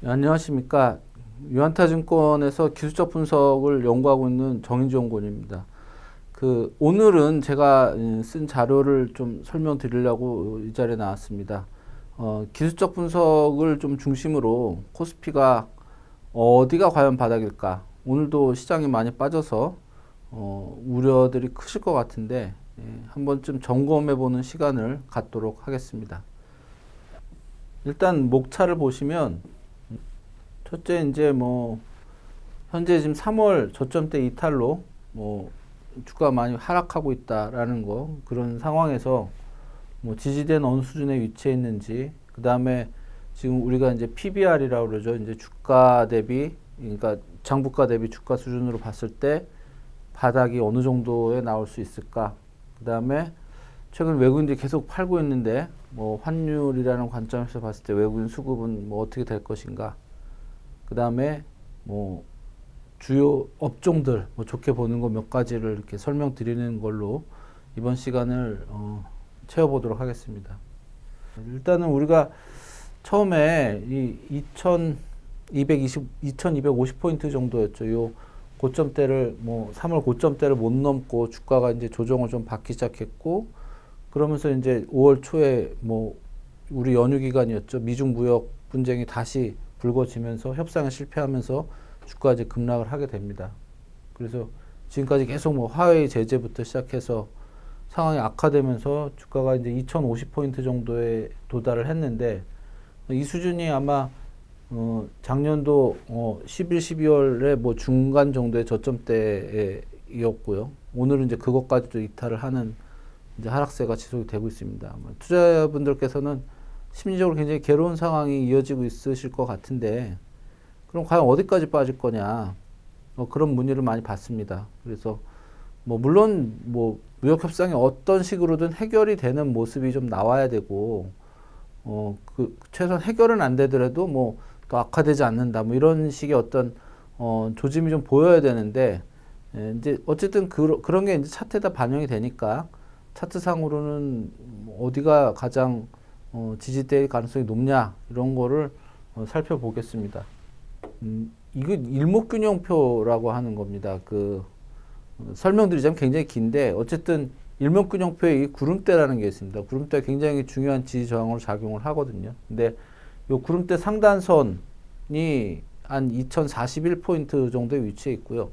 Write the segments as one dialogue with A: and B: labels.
A: 네, 안녕하십니까. 유한타증권에서 기술적 분석을 연구하고 있는 정인종 군입니다. 그 오늘은 제가 음, 쓴 자료를 좀 설명드리려고 이 자리에 나왔습니다. 어, 기술적 분석을 좀 중심으로 코스피가 어디가 과연 바닥일까? 오늘도 시장이 많이 빠져서 어, 우려들이 크실 것 같은데 예, 한 번쯤 점검해 보는 시간을 갖도록 하겠습니다. 일단 목차를 보시면 첫째 이제 뭐 현재 지금 3월 저점대 이탈로 뭐 주가 많이 하락하고 있다라는 거 그런 상황에서 뭐 지지대는 어느 수준에 위치해 있는지 그 다음에 지금 우리가 이제 PBR이라고 그러죠. 이제 주가 대비 그러니까 장부가 대비 주가 수준으로 봤을 때 바닥이 어느 정도에 나올 수 있을까? 그 다음에 최근 외국인들이 계속 팔고 있는데 뭐 환율이라는 관점에서 봤을 때 외국인 수급은 뭐 어떻게 될 것인가 그 다음에 뭐 주요 업종들 뭐 좋게 보는 거 몇 가지를 이렇게 설명드리는 걸로 이번 시간을 어, 채워보도록 하겠습니다. 일단은 우리가 처음에 이 2220, 2250포인트 정도였죠. 요 고점대를 뭐 3월 고점대를 못 넘고 주가가 이제 조정을 좀 받기 시작했고 그러면서 이제 5월 초에 뭐 우리 연휴 기간이었죠. 미중 무역 분쟁이 다시 불거지면서 협상에 실패하면서 주가 이제 급락을 하게 됩니다. 그래서 지금까지 계속 뭐 화웨이 제재부터 시작해서 상황이 악화되면서 주가가 이제 2,050포인트 정도에 도달을 했는데 이 수준이 아마 어 작년도 어 11, 12월에 뭐 중간 정도의 저점대이었고요. 오늘은 이제 그것까지도 이탈을 하는 이제 하락세가 지속이 되고 있습니다. 투자자분들께서는 심리적으로 굉장히 괴로운 상황이 이어지고 있으실 것 같은데 그럼 과연 어디까지 빠질 거냐 뭐 그런 문의를 많이 받습니다. 그래서 뭐 물론 뭐 무역 협상이 어떤 식으로든 해결이 되는 모습이 좀 나와야 되고 어 그 최소한 해결은 안 되더라도 뭐 또 악화되지 않는다 뭐 이런 식의 어떤 어 조짐이 좀 보여야 되는데 예, 이제 어쨌든 그, 그런 게 이제 차트에다 반영이 되니까 차트상으로는 뭐 어디가 가장 어, 지지대일 가능성이 높냐 이런 거를 어, 살펴보겠습니다. 음, 이거 일목균형표라고 하는 겁니다. 그 어, 설명드리자면 굉장히 긴데 어쨌든 일목균형표에 이 구름대라는 게 있습니다. 구름대가 굉장히 중요한 지지 저항으로 작용을 하거든요. 근데 이 구름대 상단선이 한 2041포인트 정도에 위치해 있고요.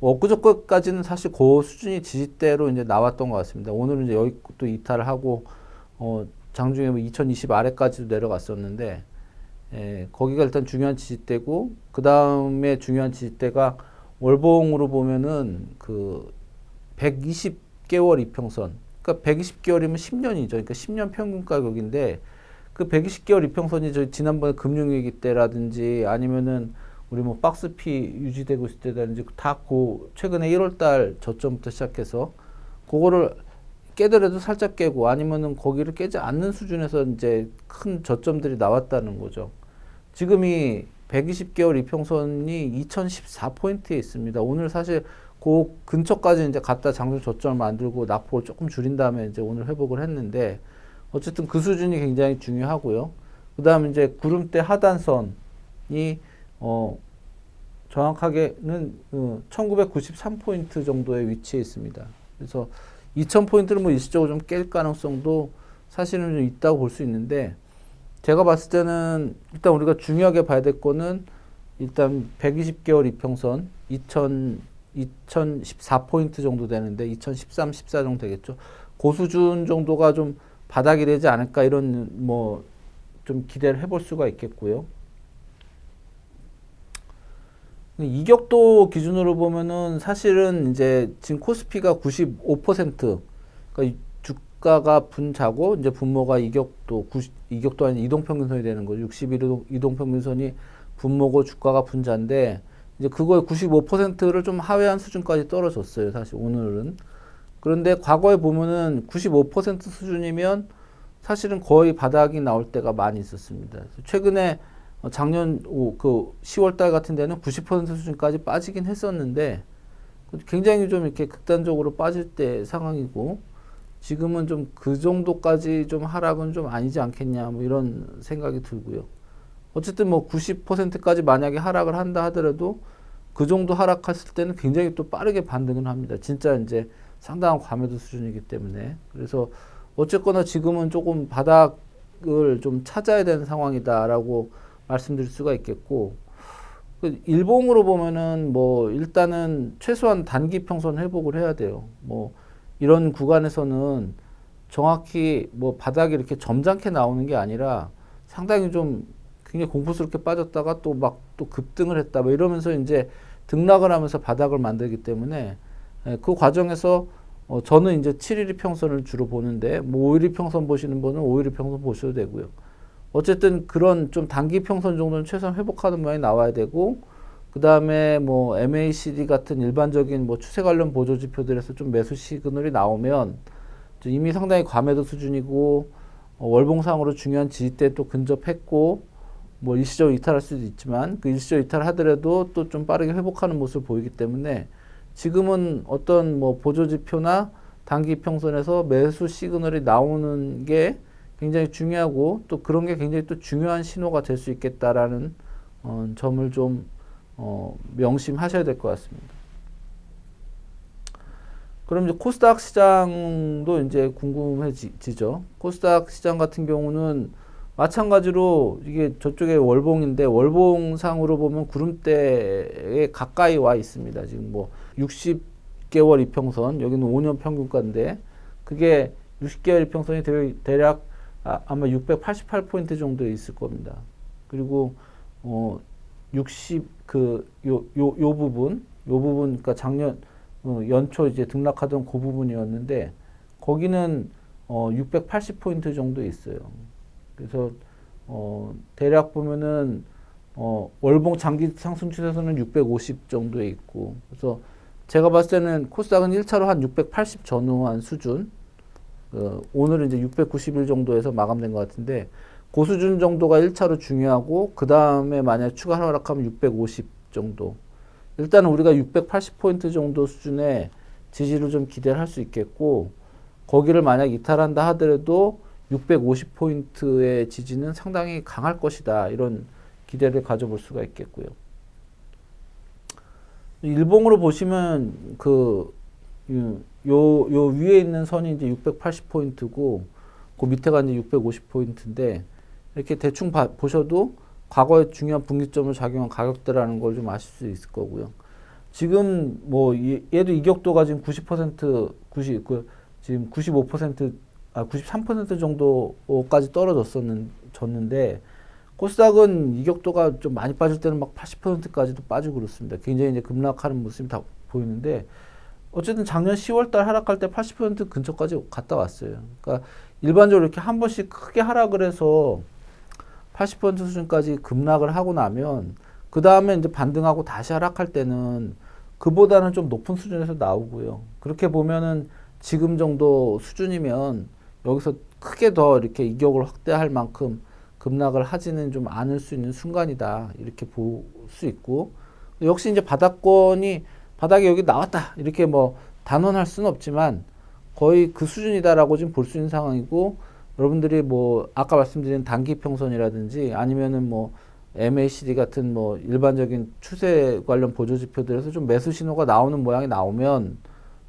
A: 뭐 엊그저께까지는 사실 그 수준이 지지대로 이제 나왔던 것 같습니다. 오늘은 이제 여기 또 이탈을 하고 어, 장중에 뭐 2020 아래까지도 내려갔었는데 예, 거기가 일단 중요한 지지대고 그 다음에 중요한 지지대가 월봉으로 보면은 그 120개월 이평선 그러니까 120개월이면 10년이죠. 그러니까 10년 평균 가격인데 그 120개월 이평선이 저 지난번에 금융위기 때라든지 아니면은 우리 뭐 박스피 유지되고 있을 때라든지 다 고 최근에 1월달 저점부터 시작해서 그거를 깨더라도 살짝 깨고 아니면은 거기를 깨지 않는 수준에서 이제 큰 저점들이 나왔다는 거죠. 지금 이 120개월 이평선이 2014포인트에 있습니다. 오늘 사실 그 근처까지 이제 갔다 장중 저점을 만들고 낙폭을 조금 줄인 다음에 이제 오늘 회복을 했는데 어쨌든 그 수준이 굉장히 중요하고요. 그 다음에 이제 구름대 하단선이 어 정확하게는 어, 1993포인트 정도에 위치해 있습니다. 그래서 2000포인트를 뭐 일시적으로 좀 깰 가능성도 사실은 좀 있다고 볼 수 있는데 제가 봤을 때는 일단 우리가 중요하게 봐야 될 거는 일단 120개월 이평선 2000 2014포인트 정도 되는데 2013, 14 정도 되겠죠. 고수준 정도가 좀 바닥이 되지 않을까 이런 뭐 좀 기대를 해볼 수가 있겠고요. 이격도 기준으로 보면은 사실은 이제 지금 코스피가 95% 그러니까 주가가 분자고 이제 분모가 이격도 90, 이격도 아닌 이동평균선이 되는 거죠. 61 이동평균선이 분모고 주가가 분자인데 이제 그거의 95%를 좀 하회한 수준까지 떨어졌어요. 사실 오늘은 그런데 과거에 보면은 95% 수준이면 사실은 거의 바닥이 나올 때가 많이 있었습니다. 최근에 어, 작년 그 10월 달 같은 데는 90% 수준까지 빠지긴 했었는데 굉장히 좀 이렇게 극단적으로 빠질 때 상황이고 지금은 좀 그 정도까지 좀 하락은 좀 아니지 않겠냐 뭐 이런 생각이 들고요. 어쨌든 뭐 90%까지 만약에 하락을 한다 하더라도 그 정도 하락했을 때는 굉장히 또 빠르게 반등을 합니다. 진짜 이제 상당한 과매도 수준이기 때문에 그래서 어쨌거나 지금은 조금 바닥을 좀 찾아야 되는 상황이다라고 말씀드릴 수가 있겠고 그 일봉으로 보면은 뭐 일단은 최소한 단기 평선 회복을 해야 돼요. 뭐 이런 구간에서는 정확히 뭐 바닥이 이렇게 점잖게 나오는 게 아니라 상당히 좀 굉장히 공포스럽게 빠졌다가 또 막또 급등을 했다 뭐 이러면서 이제 등락을 하면서 바닥을 만들기 때문에 예, 그 과정에서 어 저는 이제 7일이 평선을 주로 보는데 뭐 5일이 평선 보시는 분은 5일이 평선 보셔도 되고요. 어쨌든 그런 좀 단기 평선 정도는 최소한 회복하는 모양이 나와야 되고 그 다음에 뭐 MACD 같은 일반적인 뭐 추세 관련 보조 지표들에서 좀 매수 시그널이 나오면 이미 상당히 과매도 수준이고 어, 월봉상으로 중요한 지지대 또 근접했고 뭐 일시적으로 이탈할 수도 있지만 그 일시적 이탈하더라도 또 좀 빠르게 회복하는 모습을 보이기 때문에 지금은 어떤 뭐 보조 지표나 단기 평선에서 매수 시그널이 나오는 게 굉장히 중요하고 또 그런 게 굉장히 또 중요한 신호가 될 수 있겠다라는 어, 점을 좀 어, 명심하셔야 될 것 같습니다. 그럼 이제 코스닥 시장도 이제 궁금해지죠. 코스닥 시장 같은 경우는 마찬가지로 이게 저쪽에 월봉인데 월봉상으로 보면 구름대에 가까이 와 있습니다. 지금 뭐 60개월 이평선 여기는 5년 평균가인데 그게 60개월 이평선이 대략 아, 아마 688포인트 정도 있을 겁니다. 그리고 어 60그요요 요 부분 요 부분 그러니까 작년 어, 연초 이제 등락하던 그 부분이었는데 거기는 어 680포인트 정도 있어요. 그래서 어 대략 보면은 어 월봉 장기 상승 추세선은 650 정도에 있고 그래서 제가 봤을 때는 코스닥은 1차로 한 680 전후한 수준 어, 오늘은 이제 691 정도에서 마감된 것 같은데 고수준 정도가 1차로 중요하고 그 다음에 만약 추가 하락하면 650 정도 일단은 우리가 680포인트 정도 수준의 지지를 좀 기대를 할 수 있겠고 거기를 만약 이탈한다 하더라도 650포인트의 지지는 상당히 강할 것이다 이런 기대를 가져볼 수가 있겠고요. 일봉으로 보시면 그 요, 요 위에 있는 선이 이제 680포인트고, 그 밑에가 이제 650포인트인데, 이렇게 대충 봐, 보셔도 과거에 중요한 분기점을 작용한 가격대라는 걸 좀 아실 수 있을 거고요. 지금 뭐 얘도 이격도가 지금 90% 90, 그 지금 95% 아, 93% 정도까지 떨어졌었는데 코스닥은 이격도가 좀 많이 빠질 때는 막 80%까지도 빠지고 그렇습니다. 굉장히 이제 급락하는 모습이 다 보이는데 어쨌든 작년 10월 달 하락할 때 80% 근처까지 갔다 왔어요. 그러니까 일반적으로 이렇게 한 번씩 크게 하락을 해서 80% 수준까지 급락을 하고 나면 그 다음에 이제 반등하고 다시 하락할 때는 그보다는 좀 높은 수준에서 나오고요. 그렇게 보면은 지금 정도 수준이면 여기서 크게 더 이렇게 이격을 확대할 만큼 급락을 하지는 좀 않을 수 있는 순간이다. 이렇게 볼 수 있고 역시 이제 바닥권이 바닥에 여기 나왔다. 이렇게 뭐 단언할 수는 없지만 거의 그 수준이다라고 지금 볼 수 있는 상황이고 여러분들이 뭐 아까 말씀드린 단기 평선이라든지 아니면은 뭐 MACD 같은 뭐 일반적인 추세 관련 보조 지표들에서 좀 매수 신호가 나오는 모양이 나오면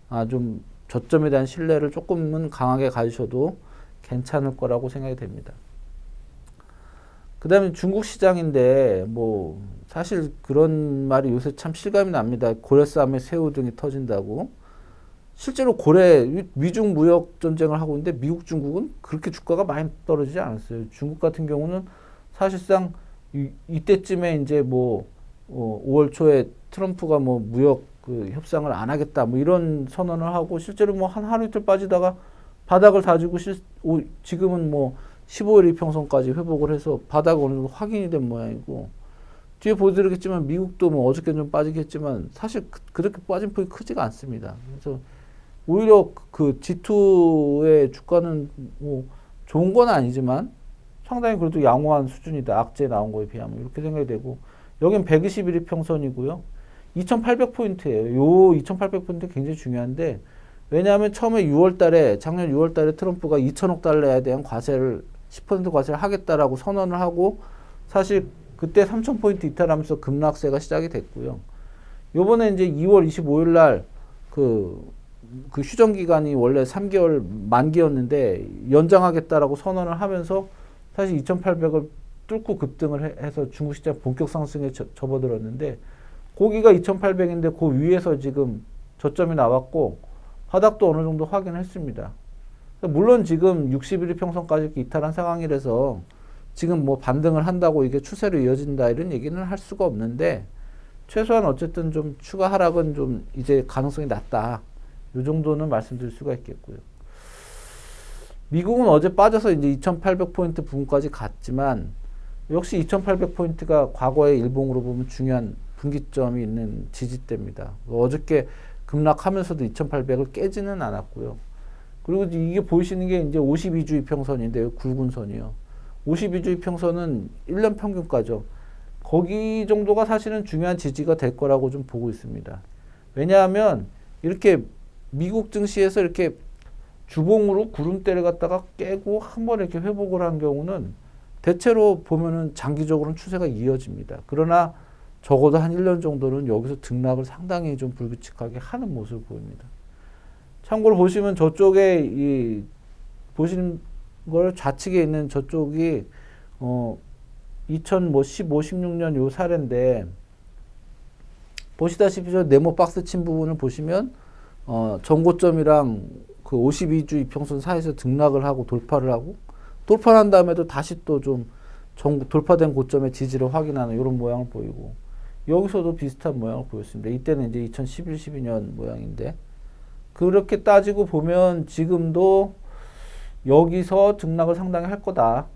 A: 아 좀 저점에 대한 신뢰를 조금은 강하게 가지셔도 괜찮을 거라고 생각이 됩니다. 그 다음에 중국 시장인데 뭐 사실 그런 말이 요새 참 실감이 납니다. 고래 싸움에 새우 등이 터진다고. 실제로 고래 미중 무역 전쟁을 하고 있는데 미국 중국은 그렇게 주가가 많이 떨어지지 않았어요. 중국 같은 경우는 사실상 이, 이때쯤에 이제 뭐 어, 5월 초에 트럼프가 뭐 무역 그 협상을 안 하겠다 뭐 이런 선언을 하고 실제로 뭐 한 하루 이틀 빠지다가 바닥을 다지고 실, 오, 지금은 뭐 15일 이평선까지 회복을 해서 바닥 어느 정도 확인이 된 모양이고 뒤에 보여드리겠지만 미국도 뭐 어저께 좀 빠지겠지만 사실 그, 렇게 빠진 폭이 크지가 않습니다. 그래서 오히려 그 G2의 주가는 뭐 좋은 건 아니지만 상당히 그래도 양호한 수준이다. 악재 나온 거에 비하면 이렇게 생각이 되고 여긴 121일 평선이고요. 2,800포인트예요. 요 2,800포인트 굉장히 중요한데 왜냐하면 처음에 6월 달에 작년 6월 달에 트럼프가 2천억 달러에 대한 과세를 10% 과세를 하겠다라고 선언을 하고 사실 그때 3,000포인트 이탈하면서 급락세가 시작이 됐고요. 요번에 이제 2월 25일 날 그, 그 휴전 기간이 원래 3개월 만기였는데 연장하겠다라고 선언을 하면서 사실 2,800을 뚫고 급등을 해- 해서 중국 시장 본격 상승에 저- 접어들었는데 고기가 2,800인데 그 위에서 지금 저점이 나왔고 바닥도 어느 정도 확인했습니다. 물론 지금 61일 평선까지 이탈한 상황이라서 지금 뭐 반등을 한다고 이게 추세로 이어진다 이런 얘기는 할 수가 없는데 최소한 어쨌든 좀 추가 하락은 좀 이제 가능성이 낮다. 이 정도는 말씀드릴 수가 있겠고요. 미국은 어제 빠져서 이제 2,800포인트 부분까지 갔지만 역시 2,800포인트가 과거의 일봉으로 보면 중요한 분기점이 있는 지지대입니다. 어저께 급락하면서도 2,800을 깨지는 않았고요. 그리고 이게 보이시는 게 이제 52주 이평선인데요. 굵은 선이요. 52주 이평선은 1년 평균가죠. 거기 정도가 사실은 중요한 지지가 될 거라고 좀 보고 있습니다. 왜냐하면 이렇게 미국 증시에서 이렇게 주봉으로 구름대를 갖다가 깨고 한 번 이렇게 회복을 한 경우는 대체로 보면은 장기적으로는 추세가 이어집니다. 그러나 적어도 한 1년 정도는 여기서 등락을 상당히 좀 불규칙하게 하는 모습을 보입니다. 참고로 보시면 저쪽에 이 보시는 걸 좌측에 있는 저쪽이 어 2015, 16년 요 사례인데 보시다시피 저 네모 박스 친 부분을 보시면 어 전고점이랑 그 52주 이평선 사이에서 등락을 하고 돌파를 하고 돌파한 다음에도 다시 또 좀 돌파된 고점의 지지를 확인하는 이런 모양을 보이고 여기서도 비슷한 모양을 보였습니다. 이때는 이제 2011, 12년 모양인데 그렇게 따지고 보면 지금도 여기서 등락을 상당히 할 거다.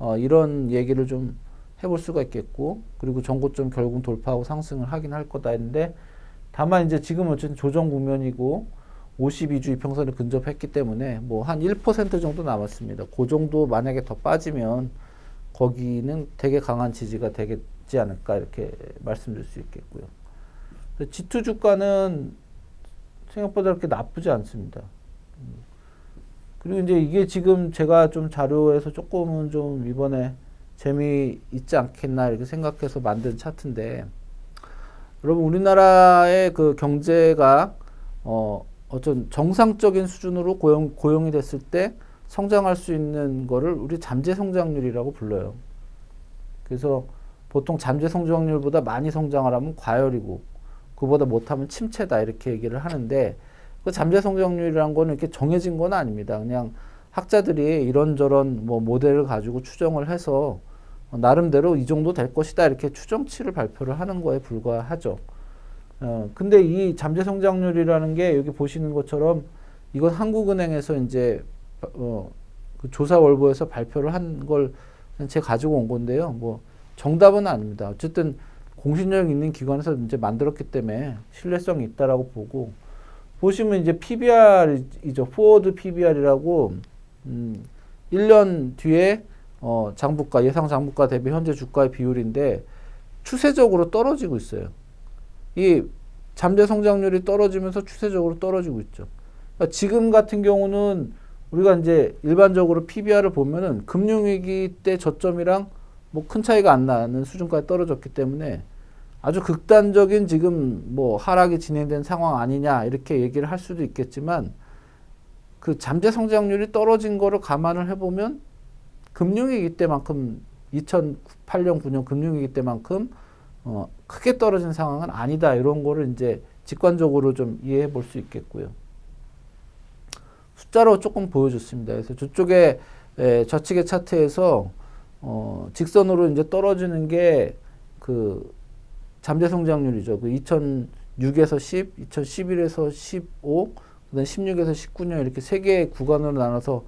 A: 어, 이런 얘기를 좀 해볼 수가 있겠고 그리고 전고점 결국 돌파하고 상승을 하긴 할 거다 했는데 다만 이제 지금 어쨌든 조정 국면이고 52주 이평선을 근접했기 때문에 뭐 한 1% 정도 남았습니다. 그 정도 만약에 더 빠지면 거기는 되게 강한 지지가 되겠지 않을까 이렇게 말씀드릴 수 있겠고요. G2 주가는 생각보다 그렇게 나쁘지 않습니다. 음. 그리고 이제 이게 지금 제가 좀 자료에서 조금은 좀 이번에 재미있지 않겠나 이렇게 생각해서 만든 차트인데 여러분 우리나라의 그 경제가 어 어떤 정상적인 수준으로 고용 고용이 됐을 때 성장할 수 있는 거를 우리 잠재 성장률이라고 불러요. 그래서 보통 잠재 성장률보다 많이 성장을 하면 과열이고 그보다 못하면 침체다 이렇게 얘기를 하는데 그 잠재 성장률이란 거는 이렇게 정해진 건 아닙니다. 그냥 학자들이 이런저런 뭐 모델을 가지고 추정을 해서 나름대로 이 정도 될 것이다 이렇게 추정치를 발표를 하는 거에 불과하죠. 어, 근데 이 잠재 성장률이라는 게 여기 보시는 것처럼 이건 한국은행에서 이제 어, 그 조사 월보에서 발표를 한 걸 제가 가지고 온 건데요. 뭐 정답은 아닙니다. 어쨌든 공신력 있는 기관에서 이제 만들었기 때문에 신뢰성이 있다라고 보고 보시면 이제 PBR이죠. 포워드 PBR이라고 음, 1년 뒤에 어, 장부가 예상 장부가 대비 현재 주가의 비율인데 추세적으로 떨어지고 있어요. 이 잠재 성장률이 떨어지면서 추세적으로 떨어지고 있죠. 그러니까 지금 같은 경우는 우리가 이제 일반적으로 PBR을 보면은 금융위기 때 저점이랑 뭐 큰 차이가 안 나는 수준까지 떨어졌기 때문에 아주 극단적인 지금 뭐 하락이 진행된 상황 아니냐 이렇게 얘기를 할 수도 있겠지만 그 잠재 성장률이 떨어진 거를 감안을 해보면 금융위기 때만큼 2008년 9년 금융위기 때만큼 어 크게 떨어진 상황은 아니다 이런 거를 이제 직관적으로 좀 이해해 볼 수 있겠고요. 숫자로 조금 보여줬습니다. 그래서 저쪽에 에, 좌측의 차트에서 어, 직선으로 이제 떨어지는 게그 잠재 성장률이죠. 그 2006에서 10, 2011에서 15, 그다음 16에서 19년 이렇게 세 개의 구간으로 나눠서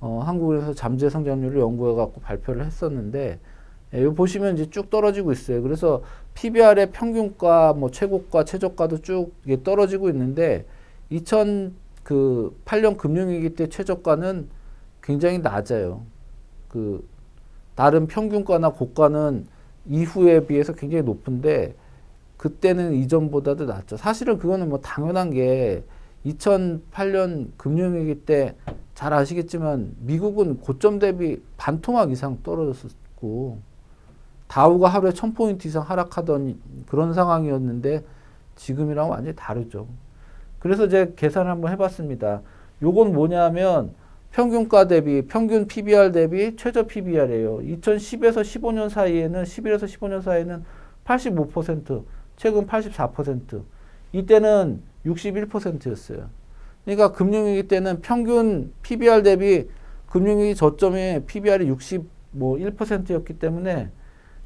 A: 어, 한국에서 잠재 성장률을 연구해 갖고 발표를 했었는데 예, 여기 보시면 이제 쭉 떨어지고 있어요. 그래서 PBR의 평균가, 뭐 최고가, 최저가도 쭉 이게 떨어지고 있는데 2000그 8년 금융위기 때 최저가는 굉장히 낮아요. 그 다른 평균가나 고가는 이후에 비해서 굉장히 높은데 그때는 이전보다도 낮죠. 사실은 그거는 뭐 당연한 게 2008년 금융위기 때 잘 아시겠지만 미국은 고점 대비 반토막 이상 떨어졌었고 다우가 하루에 1000포인트 이상 하락하던 그런 상황이었는데 지금이랑 완전히 다르죠. 그래서 제가 계산을 한번 해봤습니다. 요건 뭐냐면 평균가 대비 평균 PBR 대비 최저 PBR이에요. 2010에서 15년 사이에는 11에서 15년 사이에는 85% 최근 84% 이때는 61%였어요. 그러니까 금융위기 때는 평균 PBR 대비 금융위기 저점의 PBR이 61%였기 때문에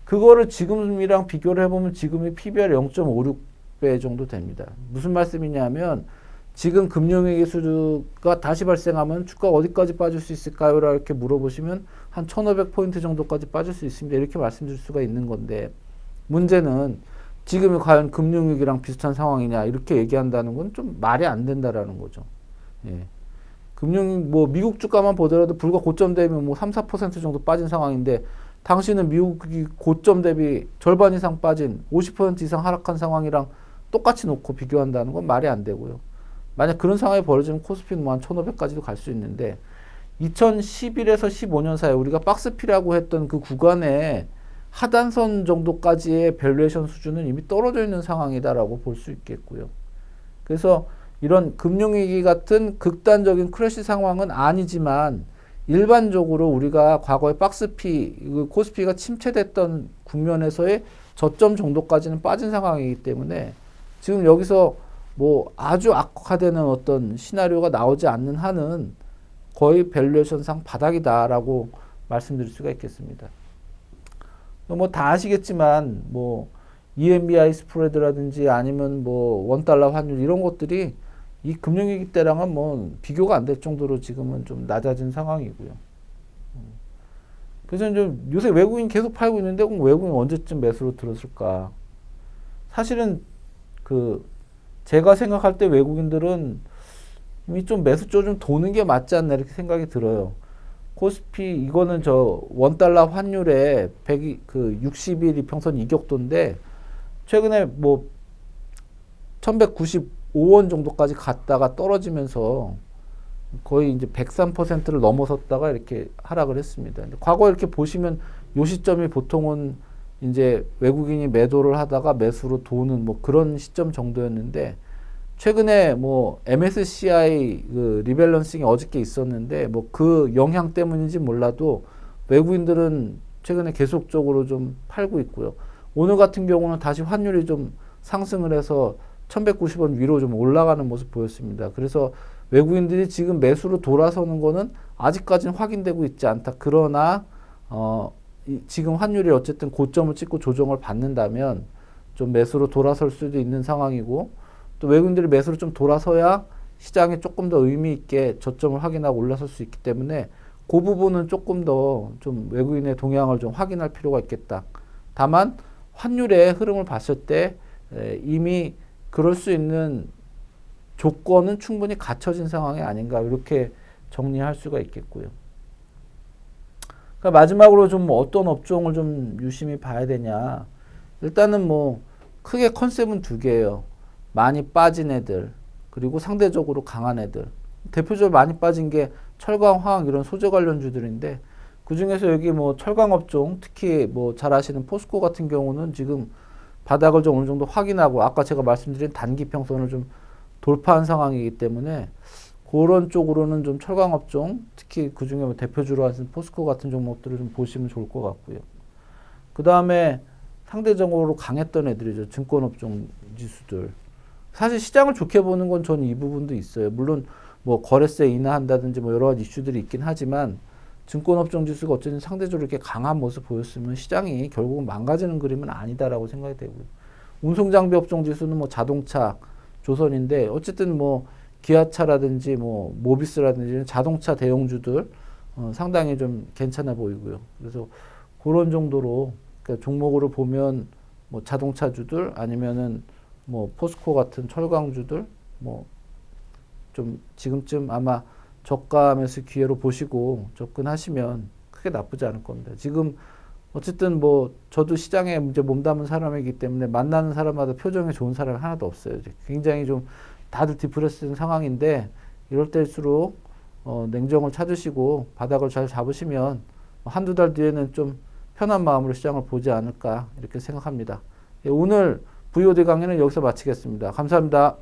A: 그거를 지금이랑 비교를 해보면 지금의 PBR 0.56배 정도 됩니다. 무슨 말씀이냐면 지금 금융위기 수주가 다시 발생하면 주가 어디까지 빠질 수 있을까요? 이렇게 물어보시면 한 1500포인트 정도까지 빠질 수 있습니다. 이렇게 말씀드릴 수가 있는 건데 문제는 지금이 과연 금융위기랑 비슷한 상황이냐 이렇게 얘기한다는 건 좀 말이 안 된다라는 거죠. 예. 금융 뭐 미국 주가만 보더라도 불과 고점 대비 뭐 3, 4% 정도 빠진 상황인데 당신은 미국이 고점 대비 절반 이상 빠진 50% 이상 하락한 상황이랑 똑같이 놓고 비교한다는 건 말이 안 되고요. 만약 그런 상황이 벌어지면 코스피는 뭐 한 1,500까지도 갈 수 있는데 2011에서 15년 사이 우리가 박스피라고 했던 그 구간에 하단선 정도까지의 밸류에이션 수준은 이미 떨어져 있는 상황이다라고 볼 수 있겠고요. 그래서 이런 금융위기 같은 극단적인 크래시 상황은 아니지만 일반적으로 우리가 과거에 박스피, 그 코스피가 침체됐던 국면에서의 저점 정도까지는 빠진 상황이기 때문에 지금 여기서 뭐 아주 악화되는 어떤 시나리오가 나오지 않는 한은 거의 밸류에이션상 바닥이다라고 말씀드릴 수가 있겠습니다. 뭐 다 아시겠지만 뭐 EMBI 스프레드라든지 아니면 뭐 원달러 환율 이런 것들이 이 금융위기 때랑은 뭐 비교가 안 될 정도로 지금은 좀 낮아진 상황이고요. 그래서 좀 요새 외국인 계속 팔고 있는데 외국인 언제쯤 매수로 들었을까? 사실은 그 제가 생각할 때 외국인들은 좀 매수조 좀 도는 게 맞지 않나 이렇게 생각이 들어요. 코스피 이거는 저 원달러 환율에 100, 그 60일 이 평선 이격도인데 최근에 뭐 1195원 정도까지 갔다가 떨어지면서 거의 이제 103%를 넘어섰다가 이렇게 하락을 했습니다. 과거 이렇게 보시면 요 시점이 보통은 이제 외국인이 매도를 하다가 매수로 도는 뭐 그런 시점 정도였는데 최근에 뭐 MSCI 그 리밸런싱이 어저께 있었는데 뭐 그 영향 때문인지 몰라도 외국인들은 최근에 계속적으로 좀 팔고 있고요. 오늘 같은 경우는 다시 환율이 좀 상승을 해서 1190원 위로 좀 올라가는 모습 보였습니다. 그래서 외국인들이 지금 매수로 돌아서는 거는 아직까지는 확인되고 있지 않다. 그러나 어, 이, 지금 환율이 어쨌든 고점을 찍고 조정을 받는다면 좀 매수로 돌아설 수도 있는 상황이고 또 외국인들이 매수로 좀 돌아서야 시장에 조금 더 의미 있게 저점을 확인하고 올라설 수 있기 때문에 그 부분은 조금 더 좀 외국인의 동향을 좀 확인할 필요가 있겠다. 다만 환율의 흐름을 봤을 때 에, 이미 그럴 수 있는 조건은 충분히 갖춰진 상황이 아닌가 이렇게 정리할 수가 있겠고요. 그러니까 마지막으로 좀 어떤 업종을 좀 유심히 봐야 되냐. 일단은 뭐 크게 컨셉은 두 개예요. 많이 빠진 애들 그리고 상대적으로 강한 애들. 대표적으로 많이 빠진 게 철강, 화학 이런 소재 관련주들인데 그 중에서 여기 뭐 철강 업종 특히 뭐 잘 아시는 포스코 같은 경우는 지금 바닥을 좀 어느 정도 확인하고 아까 제가 말씀드린 단기 평선을 좀 돌파한 상황이기 때문에 그런 쪽으로는 좀 철강 업종 특히 그 중에 뭐 대표주로 하신 포스코 같은 종목들을 좀 보시면 좋을 것 같고요. 그 다음에 상대적으로 강했던 애들이죠. 증권 업종 지수들. 사실 시장을 좋게 보는 건 저는 이 부분도 있어요. 물론 뭐 거래세 인하한다든지 뭐 여러 가지 이슈들이 있긴 하지만 증권업종 지수가 어쨌든 상대적으로 이렇게 강한 모습 보였으면 시장이 결국은 망가지는 그림은 아니다라고 생각이 되고요. 운송장비 업종 지수는 뭐 자동차, 조선인데 어쨌든 뭐 기아차라든지 뭐 모비스라든지 자동차 대형주들 어, 상당히 좀 괜찮아 보이고요. 그래서 그런 정도로 그러니까 종목으로 보면 뭐 자동차주들 아니면은 뭐 포스코 같은 철강주들 뭐 좀 지금쯤 아마 저가 매수 기회로 보시고 접근하시면 크게 나쁘지 않을 겁니다. 지금 어쨌든 뭐 저도 시장에 이제 몸담은 사람이기 때문에 만나는 사람마다 표정이 좋은 사람이 하나도 없어요. 굉장히 좀 다들 디프레스된 상황인데 이럴 때일수록 어, 냉정을 찾으시고 바닥을 잘 잡으시면 한두 달 뒤에는 좀 편한 마음으로 시장을 보지 않을까 이렇게 생각합니다. 예, 오늘 VOD 강의는 여기서 마치겠습니다. 감사합니다.